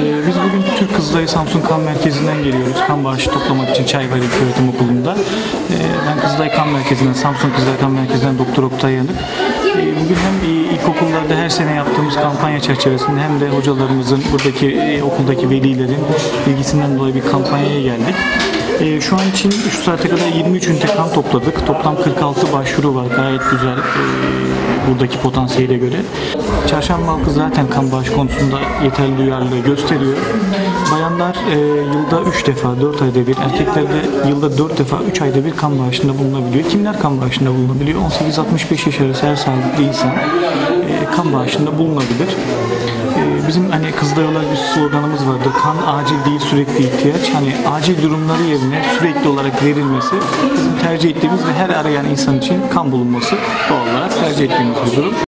biz bugün Türk Kızılayı Samsun Kan Merkezi'nden geliyoruz. Kan bağışı toplamak için Çayvali Öğretim Okulu'nda. Ee, ben Kızılay Kan Merkezi'nden, Samsun Kızılay Kan Merkezi'nden Doktor Oktay Yanık. Ee, bugün hem e, ilkokullarda her sene yaptığımız kampanya çerçevesinde hem de hocalarımızın, buradaki e, okuldaki velilerin ilgisinden dolayı bir kampanyaya geldik. Ee, şu an için şu saate kadar 23 ünite kan topladık. Toplam 46 başvuru var. Gayet güzel ee, buradaki potansiyele göre. Çarşamba halkı zaten kan bağışı konusunda yeterli duyarlılığı gösteriyor. Bayanlar e, yılda 3 defa 4 ayda bir, erkekler de yılda 4 defa 3 ayda bir kan bağışında bulunabiliyor. Kimler kan bağışında bulunabiliyor? 18-65 yaş arası her sağlıklı insan e, kan bağışında bulunabilir. E, bizim hani Kızılay olarak bir sloganımız vardır. Kan acil değil sürekli ihtiyaç. Hani acil durumları yerine sürekli olarak verilmesi bizim tercih ettiğimiz ve her arayan insan için kan bulunması doğal olarak tercih ettiğimiz bir durum.